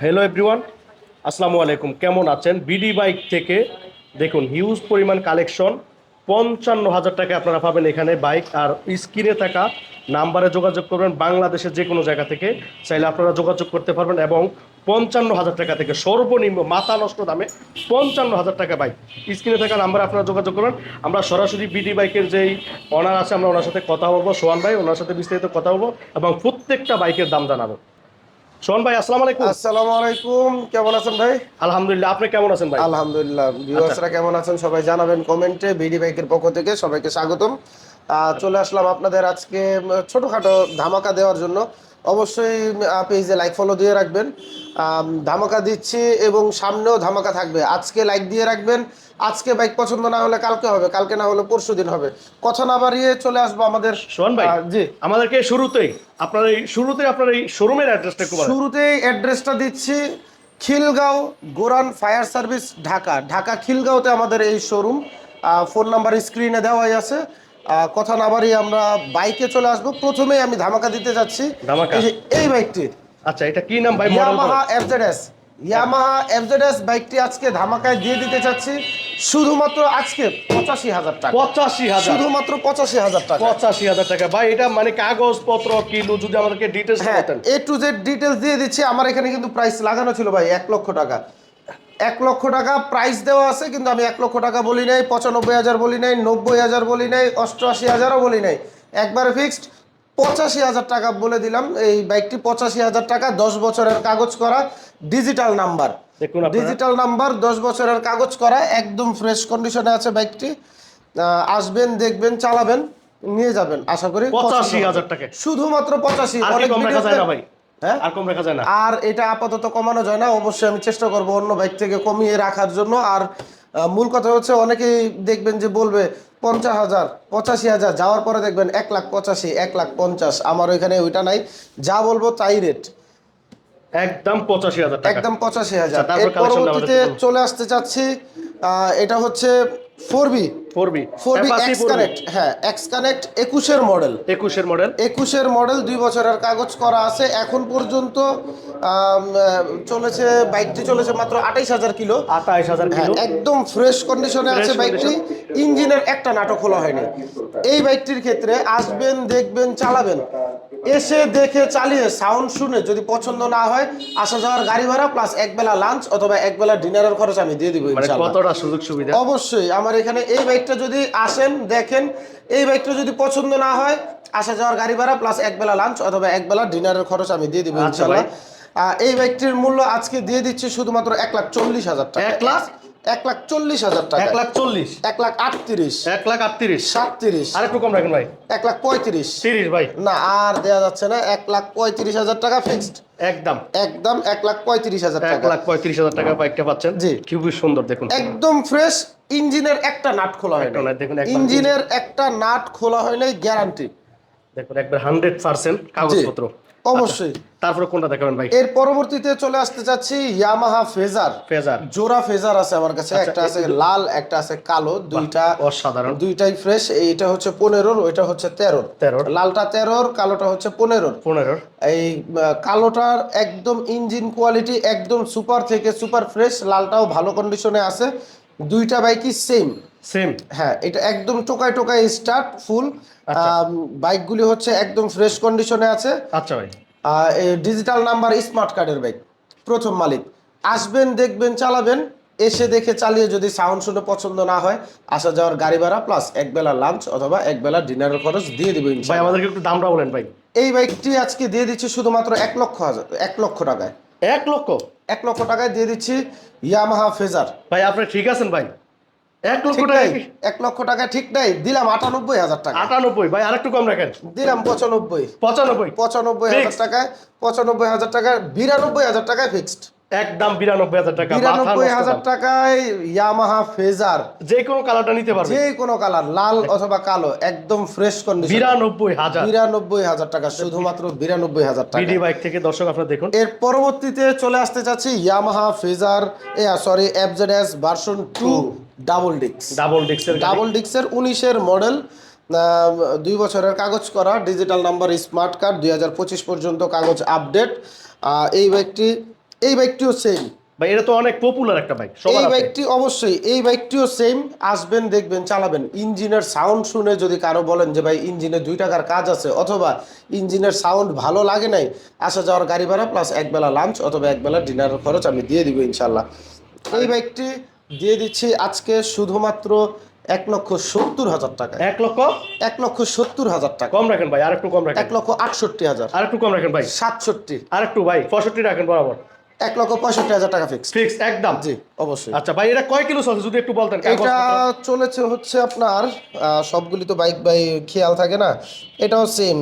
Hello everyone আসসালামু আলাইকুম। কেমন আছেন? বিডি বাইক থেকে দেখুন হিউজ পরিমাণ কালেকশন পঞ্চান্ন হাজার টাকা আপনারা পাবেন এখানে বাইক। আর স্ক্রিনে থাকা নাম্বারে যোগাযোগ করবেন বাংলাদেশের যে কোনো জায়গা থেকে। চাইলে আপনারা যোগাযোগ করতে পারবেন এবং পঞ্চান্ন হাজার টাকা থেকে সর্বনিম্ন মাথা নষ্ট দামে পঞ্চান্ন হাজার টাকা বাইক। স্ক্রিনে থাকা নাম্বারে আপনারা যোগাযোগ করবেন। আমরা সরাসরি বিডি বাইকের যেই অনার আছে, আমরা ওনার সাথে কথা বলব। সোহান ভাই, ওনার সাথে বিস্তারিত কথা বলব এবং প্রত্যেকটা বাইকের দাম জানাব। সোহান ভাই আসসালামু আলাইকুম। আসসালামু আলাইকুম কেমন আছেন ভাই? আলহামদুলিল্লাহ আপনি কেমন আছেন ভাই? আলহামদুলিল্লাহ ভিউয়ার্সরা কেমন আছেন সবাই জানাবেন কমেন্টে বিডি বাইকের পক্ষ থেকে সবাইকে স্বাগতম। আহ, চলে আসলাম আপনাদের আজকে ছোটখাটো ধামাকা দেওয়ার জন্য। অবশ্যই পেজে লাইক ফলো দিয়ে রাখবেন। ধামাকা দিচ্ছি এবং সামনেও ধামাকা থাকবে। আজকে লাইক দিয়ে রাখবেন। আজকে বাইক পছন্দ না হলে কালকে হবে কালকে না হলে পরশু দিন হবে। কথা না বাড়িয়ে চলে আসব আমাদের সোহান ভাই জি। আমাদেরকে শুরুতেই আপনার এই শুরুতেই আপনার এই শোরুমের অ্যাড্রেসটা একটু শুরুতেই অ্যাড্রেসটা দিচ্ছি খিলগাঁও গোরান ফায়ার সার্ভিস ঢাকা। ঢাকা খিলগাঁওতে আমাদের এই শোরুম ফোন নাম্বার স্ক্রিনে দেওয়াই আছে। কথা না বাড়িয়ে আমরা বাইকে চলে আসব। প্রথমেই আমি ধামাকা দিতে যাচ্ছি? এই বাইকটি। আচ্ছা এটা কি নাম? ভাই ইয়ামাহা এফজেডএস ইয়ামাহা এফজেডএস বাইকটি আজকে ধামাকায় দিয়ে দিতে চাচ্ছি। শুধুমাত্র আজকে পঁচাশি হাজার টাকা। পঁচাশি হাজার। শুধুমাত্র পঁচাশি হাজার টাকা। পঁচাশি হাজার টাকা। ভাই এটা মানে কাগজপত্র কিলো যদি আমাদেরকে ডিটেলস হ্যাঁ এ টু জেড ডিটেলস দিয়ে দিচ্ছি। আমার এখানে কিন্তু প্রাইস লাগানো ছিল ভাই এক লক্ষ টাকা। এক লক্ষ টাকা প্রাইস দেওয়া আছে কিন্তু আমি এক লক্ষ টাকা বলি নাই পঁচানব্বই হাজার বলি নাই নব্বই হাজার বলি নাই অষ্টআশি হাজারও বলি নাই। একবার ফিক্সড পঁচাশি হাজার টাকা বলে দিলাম এই বাইকটি পঁচাশি হাজার টাকা দশ বছরের কাগজ করা ডিজিটাল নাম্বার ডিজিটাল নাম্বার দশ বছরের কাগজ করা একদম ফ্রেশ কন্ডিশনে আছে বাইকটি আসবেন দেখবেন চালাবেন নিয়ে যাবেন আশা করি পঁচাশি হাজার টাকা। শুধুমাত্র পঁচাশি অনেক হ্যাঁ? আর কম রাখা যায় না। আর এটা আপাতত কমানো যায় না অবশ্যই আমি চেষ্টা করব অন্য বাইক থেকে কমিয়ে রাখার জন্য। আর মূল কথা হচ্ছে অনেকেই দেখবেন যে বলবে পঞ্চাশ হাজার পঁচাশি হাজার যাওয়ার পরে দেখবেন এক লাখ পঁচাশি এক লাখ পঞ্চাশ আমার ওইখানে ওইটা নাই। যা বলব তাই রেট একদম পঁচাশি হাজার একদম পঁচাশি হাজার। আচ্ছা, পরবর্তীতে চলে আসতে চাচ্ছি এটা হচ্ছে four B four B four B X connect হ্যাঁ এক্স কানেক্ট একুশের মডেল একুশের মডেল একুশের মডেল দুই বছরের কাগজ করা আছে। এখন পর্যন্ত চলেছে বাইকটি চলেছে মাত্র আঠাইশ হাজার কিলো। আঠাইশ হাজার কিলো। একদম ফ্রেশ কন্ডিশনে আছে বাইকটি ইঞ্জিনের একটা নাটক খোলা হয়নি। এই বাইকটির ক্ষেত্রে আসবেন দেখবেন চালাবেন। এসে দেখে চালিয়ে সাউন্ড শুনে যদি পছন্দ না হয় আসা যাওয়ার গাড়ি ভাড়া প্লাস একবেলা লাঞ্চ অথবা একবেলা ডিনারের খরচ আমি দিয়ে দিব মানে কতটা সুযোগ সুবিধা অবশ্যই আমার এখানে এই বাইকটা যদি আসেন দেখেন এই বাইকটা যদি পছন্দ না হয় আসা যাওয়ার গাড়ি ভাড়া প্লাস এক বেলা লাঞ্চ অথবা এক বেলা ডিনারের খরচ আমি দিয়ে দিব আচ্ছা ইনশাল্লাহ আহ, এই বাইকটির মূল্য আজকে দিয়ে দিচ্ছি শুধুমাত্র এক লাখ চল্লিশ হাজার টাকা। এক লাখ? এক লাখ চল্লিশ হাজার টাকা। এক লাখ চল্লিশ। এক লাখ আটত্রিশ। এক লাখ আটত্রিশ। সাতত্রিশ। আর একটু কম রাখেন ভাই। এক লাখ পঁয়ত্রিশ। তিরিশ ভাই। না আর দেওয়া যাচ্ছে না এক লাখ পঁয়ত্রিশ হাজার টাকা ফিক্সড একদম। একদম এক লাখ পঁয়ত্রিশ হাজার টাকা। এক লাখ পঁয়ত্রিশ হাজার টাকা বাইকটা পাচ্ছেন? জি। খুবই সুন্দর দেখুন। একদম ফ্রেশ ইঞ্জিনের একটা নাট খোলা হয় নাট দেখুন, ইঞ্জিনের একটা নাট খোলা হয় নাই গ্যারান্টি দেখুন একবার হান্ড্রেড পার্সেন্ট কাগজপত্র। অবশ্যই। তারপরে কোনটা দেখাবেন ভাই? এর পরবর্তীতে চলে আসতে চাচ্ছি ইয়ামাহা ফেজার ফেজার জোড়া ফেজার আছে আমার কাছে। একটা আছে লাল একটা আছে কালো দুইটা অসাধারণ। দুইটাই ফ্রেশ এইটা হচ্ছে পনেরোর ওইটা হচ্ছে তেরোর। তেরোর। লালটা তেরোর কালোটা হচ্ছে পনেরোর। পনেরোর। এই কালোটার একদম ইঞ্জিন কোয়ালিটি একদম সুপার থেকে সুপার ফ্রেশ লালটাও ভালো কন্ডিশনে আছে। দুইটা বাইকই সেম সেম হ্যাঁ এটা একদম টোকায় টোকায় স্টার্ট ফুল বাইকগুলি হচ্ছে একদম ফ্রেশ কন্ডিশনে আছে। আচ্ছা ভাই। ডিজিটাল নাম্বার স্মার্ট কার্ডের বাইক প্রথম মালিক। আসবেন দেখবেন চালাবেন এসে দেখে চালিয়ে যদি সাউন্ড শুনে পছন্দ না হয় আসা যাওয়ার গাড়ি ভাড়া প্লাস একবেলা লাঞ্চ অথবা একবেলা ডিনারের খরচ দিয়ে দেবো ভাই আমাদেরকে একটু দামটা বলেন ভাই। এই বাইকটি আজকে দিয়ে দিচ্ছি শুধুমাত্র এক লক্ষ হাজার এক লক্ষ টাকায়। এক লক্ষ? এক লক্ষ টাকায় দিয়ে দিচ্ছি ইয়ামাহা ফেজার ভাই আপনি ঠিক আছেন ভাই? এক লক্ষ টাকা এক লক্ষ টাকা ঠিক নাই? দিলাম আটানব্বই হাজার টাকা। আটানব্বই। ভাই আরেকটু কম রাখেন। দিলাম পঁচানব্বই। পঁচানব্বই। পঁচানব্বই হাজার টাকায় পঁচানব্বই হাজার টাকা বিরানব্বই হাজার টাকায় ফিক্সড একদম বিরানব্বই হাজার টাকা বিরানব্বই হাজার। টাকায় ইয়ামাহা ফেজার যে কোনো কালারটা নিতে পারবে। যে কোনো কালার লাল অথবা কালো একদম ফ্রেশ কন্ডিশন বিরানব্বই হাজার। বিরানব্বই হাজার টাকা শুধুমাত্র বিরানব্বই হাজার টাকা। বিডি বাইক থেকে দর্শক আপনারা দেখুন। এর পরবর্তীতে চলে আসতে চাচ্ছি Yamaha Fazer uh sorry FZS version two double ডিক্স ডাবল ডিক্সের ডাবল ডিক্সের উনিশের মডেল দুই বছরের কাগজ করা ডিজিটাল নাম্বার স্মার্ট কার্ড দুই হাজার পঁচিশ পর্যন্ত কাগজ আপডেট এই বাইকটি এই বাইকটিও সেম ভাই এটা তো অনেক পপুলার একটা বাইক এই। বাইকটি অবশ্যই এই বাইকটিও সেম আসবেন দেখবেন চালাবেন। ইঞ্জিনের সাউন্ড শুনে যদি কারও বলেন যে ভাই ইঞ্জিনে দুই টাকার কাজ আছে অথবা ইঞ্জিনের সাউন্ড ভালো লাগে নাই আসা যাওয়ার গাড়ি ভাড়া প্লাস একবেলা লাঞ্চ অথবা একবেলা ডিনারের খরচ আমি দিয়ে দিব ইনশাল্লাহ এই বাইকটি দিয়ে দিচ্ছি আজকে শুধুমাত্র এক লক্ষ সত্তর হাজার টাকা এক লক্ষ? এক লক্ষ সত্তর হাজার টাকা। কম রাখেন ভাই আর একটু কম রাখেন। এক লক্ষ আটষট্টি হাজার। আর একটু কম রাখেন ভাই। সাতষট্টি। আর একটু ভাই পঁয়ষট্টি রাখেন বরাবর। এক লক্ষ পঁয়ষট্টি হাজার টাকা ফিক্স ফিক্স একদম। জি অবশ্যই। আচ্ছা ভাই এটা কয় কিলো চলছে যদি একটু বলতেন এটা চলেছে হচ্ছে আপনার সবগুলি তো বাইক বাই খেয়াল থাকে না। এটাও সেম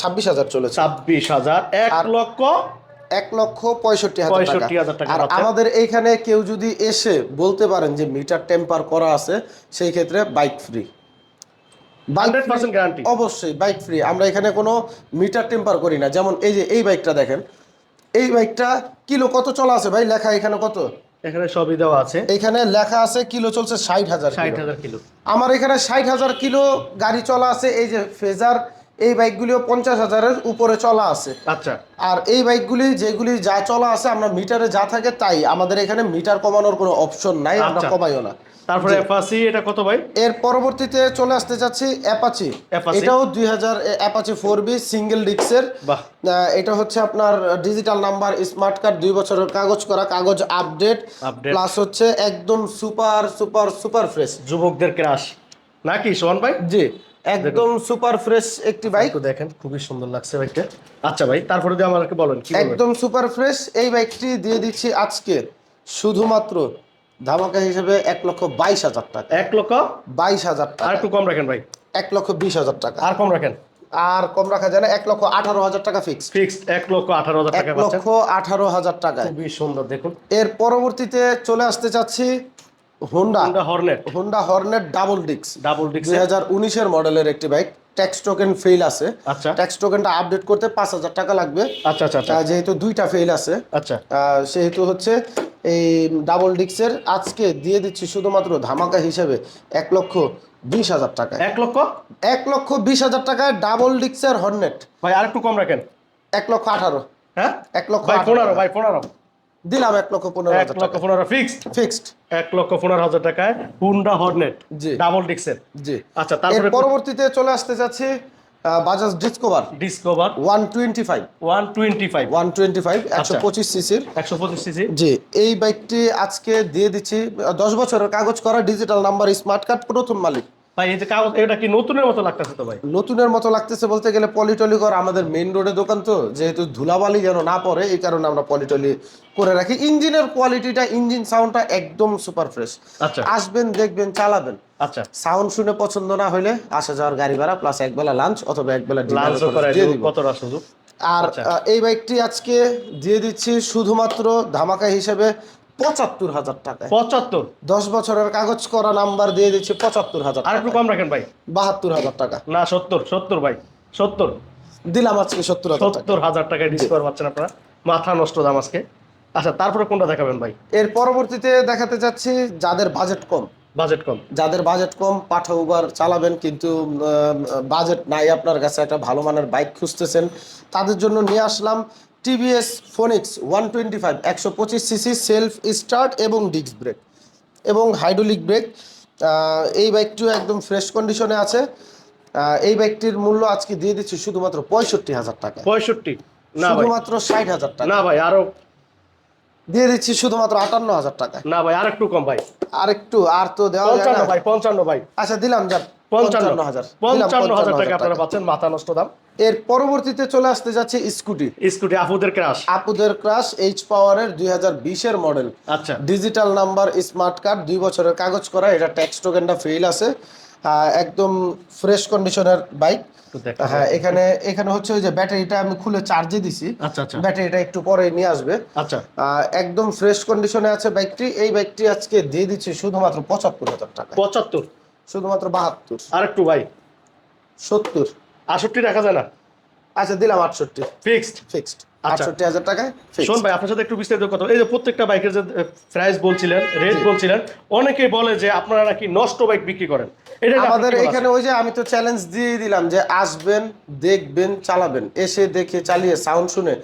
ছাব্বিশ হাজার চলেছে। ছাব্বিশ হাজার এক লক্ষ এক লক্ষ পঁয়ষট্টি হাজার টাকা। আর আমাদের এইখানে কেউ যদি এসে বলতে পারেন যে মিটার টেম্পার করা আছে সেই ক্ষেত্রে বাইক ফ্রি গ্যারান্টি অবশ্যই বাইক ফ্রি আমরা এখানে কোনো মিটার টেম্পার করি না। যেমন এই যে এই বাইকটা দেখেন। এই বাইকটা কিলো কত চলা আছে ভাই? লেখা এখানে কত? এখানে সবই দেওয়া আছে। এখানে লেখা আছে কিলো চলছে ষাট হাজার ষাট হাজার কিলো। আমার এখানে ষাট হাজার কিলো গাড়ি চলা আছে এই যে ফেজার এই বাইকগুলিও পঞ্চাশ হাজারের উপরে চলা আছে। আচ্ছা। আর এই বাইকগুলি যেগুলি যা চলা আছে আমরা মিটারে যা থাকে তাই। আমাদের এখানে মিটার কমানোর কোনো অপশন নাই আমরা আচ্ছা। কমাইও না। তারপরে অ্যাপাসি এটা কত ভাই? এর পরবর্তীতে চলে আসতে যাচ্ছি অ্যাপাচি এটাও দুই হাজার অ্যাপাচি ফোর বি সিঙ্গেল বাহ। এটা হচ্ছে আপনার ডিজিটাল নাম্বার স্মার্ট কার্ড দুই বছরের কাগজ করা কাগজ আপডেট প্লাস হচ্ছে একদম সুপার সুপার সুপার ফ্রেশ যুবকদের ক্রাশ নাকি সোহান ভাই? জি। একদম সুপার ফ্রেশ একটি বাইক একটু দেখেন খুবই সুন্দর লাগছে বাইকটা আচ্ছা ভাই তারপরে দিয়ে আমাকে বলেন কি একদম সুপার ফ্রেশ এই বাইকটি দিয়ে দিচ্ছি আজকে শুধুমাত্র ধামাকা হিসেবে এক লক্ষ বাইশ হাজার টাকা। এক লক্ষ বাইশ হাজার আর টাকা একটু কম রাখেন ভাই। এক লক্ষ বিশ হাজার টাকা। আর কম রাখেন। আর কম রাখা যায় না এক লক্ষ আঠারো হাজার টাকা ফিক্স ফিক্সড এক লক্ষ আঠারো হাজার টাকা পাচ্ছেন। লক্ষ আঠারো হাজার টাকায়। খুবই সুন্দর দেখুন। এর পরবর্তীতে চলে আসতে চাচ্ছি Honda Hornet Honda Hornet double ডিক্স ডাবল ডিক্স দুই হাজার উনিশের মডেলের একটি বাইক ট্যাক্স টোকেন ফেল আছে। আচ্ছা। ট্যাক্স টোকেনটা আপডেট করতে পাঁচ হাজার টাকা লাগবে। আচ্ছা আচ্ছা আচ্ছা। যেহেতু দুইটা ফেল আছে। আচ্ছা। সেহেতু হচ্ছে এই ডাবল ডিক্সের আজকে দিয়ে দিচ্ছি শুধুমাত্র ধামাকা হিসেবে এক লক্ষ বিশ হাজার টাকা এক লক্ষ? এক লক্ষ বিশ হাজার টাকায় ডাবল ডিক্সের হর্নেট ভাই আর একটু কম রাখেন। এক লক্ষ আঠারো। হ্যাঁ? এক লক্ষ ভাই পনেরো ভাই পনেরো। দিলাম এক লক্ষ পনেরো এক লক্ষ পনেরো ফিক্সড ফিক্সড এক লক্ষ পনেরো হাজার টাকায় হুন্ডা হর্নেট জি। ডাবল ডিক্সের জি। আচ্ছা তারপরে পরবর্তীতে চলে আসতে যাচ্ছি Bajaj Discover Discover one twenty five one twenty five one twenty five একশো। পঁচিশ সিসির একশো পঁচিশ সিসি জি এই বাইকটি আজকে দিয়ে দিচ্ছি দশ বছরের কাগজ করা ডিজিটাল নাম্বার স্মার্ট কার্ড প্রথম মালিক। ভাই এই যে কাগজ এটা কি নতুনের মতো লাগতেছে তো ভাই? নতুনের মতো লাগতেছে বলতে গেলে পলিটলি করা আমাদের মেইন রোডে দোকান তো যেহেতু ধুলাবালি যেন না পড়ে এই কারণে আমরা পলিটলি করে রাখি। ইঞ্জিনের কোয়ালিটিটা ইঞ্জিন সাউন্ডটা একদম সুপার ফ্রেশ আচ্ছা। আসবেন দেখবেন চালাবেন। আচ্ছা। সাউন্ড শুনে পছন্দ না হলে আসা যাওয়ার গাড়ি ভাড়া প্লাস একবেলা লাঞ্চ অথবা একবেলা লাঞ্চ ডিনার সুযোগ? আর আচ্ছা। এই বাইকটি আজকে দিয়ে দিচ্ছি শুধুমাত্র ধামাকা হিসেবে পঁচাত্তর হাজার টাকায়। পঁচাত্তর? দশ বছরের কাগজ করা নাম্বার দিয়ে দিচ্ছি পঁচাত্তর হাজার আর একটু কম রাখেন ভাই। বাহাত্তর হাজার টাকা। না সত্তর সত্তর ভাই সত্তর। দিলাম আজকে সত্তর টাকা। সত্তর হাজার টাকায় ডিসকাউন্ট পাচ্ছেন আপনারা। মাথা নষ্ট দাম আজকে। আচ্ছা তারপরে কোনটা দেখাবেন ভাই? এর পরবর্তীতে দেখাতে যাচ্ছি যাদের বাজেট কম। বাজেট কম। যাদের বাজেট কম পাঠা উবার চালাবেন কিন্তু বাজেট নাই আপনার কাছে একটা ভালো মানের বাইক খুঁজতেছেন তাদের জন্য নিয়ে আসলাম। TVS Phoenix one twenty five একশো পঁচিশ সিসি সেলফ স্টার্ট এবং ডিস্ক ব্রেক এবং হাইড্রোলিক ব্রেক। এই বাইকটিও একদম ফ্রেশ কন্ডিশনে আছে। এই বাইকটির মূল্য আজকে দিয়ে দিচ্ছি শুধুমাত্র পঁয়ষট্টি হাজার টাকা পঁয়ষট্টি? শুধুমাত্র ষাট হাজার টাকা। না ভাই আরও দিয়ে দিচ্ছি শুধুমাত্র আটান্ন হাজার টাকা না ভাই আর একটু কম ভাই। আর একটু আর তো দেওয়া যায় না। ভাই পঞ্চান্ন ভাই। আচ্ছা দিলাম যান। পঞ্চান্ন। হাজার। পঞ্চান্ন হাজার টাকা। আপনারা পাচ্ছেন মাথা নষ্ট দাম। এর পরবর্তীতে চলে আসতে যাচ্ছে স্কুটি। স্কুটি আপুদের ক্রাশ আপুদের ক্রাশ এইচ পাওয়ারের দুই হাজার বিশের মডেল আচ্ছা। ডিজিটাল নাম্বার স্মার্ট কার্ড দুই বছরের কাগজ করা এটা ট্যাক্স টোকেনটা ফেল আছে। একদম ফ্রেশ কন্ডিশনের বাইক হ্যাঁ এখানে এখানে হচ্ছে ওই যে ব্যাটারিটা আমি খুলে চার্জে দিছি। আচ্ছা আচ্ছা। ব্যাটারিটা একটু পরে নিয়ে আসবে। আচ্ছা। একদম ফ্রেশ কন্ডিশনে আছে বাইকটি এই বাইকটি আজকে দিয়ে দিচ্ছি শুধুমাত্র পঁচাত্তর হাজার টাকা পঁচাত্তর? শুধুমাত্র বাহাত্তর। আর একটু ভাই। সত্তর। আষট্টি রাখা যায় না? আচ্ছা দিলাম আটষট্টি। ফিক্সড ফিক্সড আচ্ছা। আটষট্টি হাজার টাকায় শোন ভাই আপনার সাথে একটু বিস্তারিত কথা এই যে প্রত্যেকটা বাইকের যে প্রাইস বলছিলেন রেট বলছিলেন অনেকেই বলে যে আপনারা নাকি নষ্ট বাইক বিক্রি করেন। এটা আমাদের এখানে ওই যে আমি তো চ্যালেঞ্জ দিয়ে দিলাম যে আসবেন দেখবেন চালাবেন। এসে দেখে চালিয়ে সাউন্ড শুনে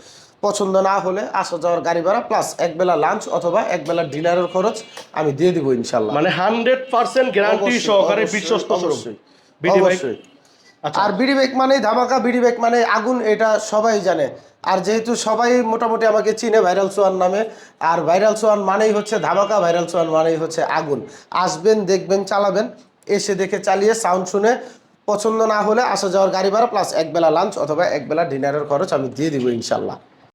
পছন্দ না হলে আসা যাওয়ার গাড়ি ভাড়া প্লাস একবেলা লাঞ্চ অথবা একবেলা ডিনারের খরচ আমি দিয়ে দিব ইনশাল্লাহ। মানে হান্ড্রেড পার্সেন্ট গ্যারান্টি সহকারে বিশ্বস্ত অবশ্যই, অবশ্যই। আচ্ছা। আর বিডি বেগ মানে ধামাকা, বিডি বেগ মানে আগুন, এটা সবাই জানে। আর যেহেতু সবাই মোটামুটি আমাকে চিনে ভাইরাল সোয়ান নামে, আর ভাইরাল সোয়ান মানেই হচ্ছে ধামাকা, ভাইরাল সোয়ান মানেই হচ্ছে আগুন। আসবেন, দেখবেন, চালাবেন, এসে দেখে চালিয়ে সাউন্ড শুনে পছন্দ না হলে আসা যাওয়ার গাড়ি ভাড়া প্লাস একবেলা লাঞ্চ অথবা একবেলা ডিনারের খরচ আমি দিয়ে দিব ইনশাল্লাহ।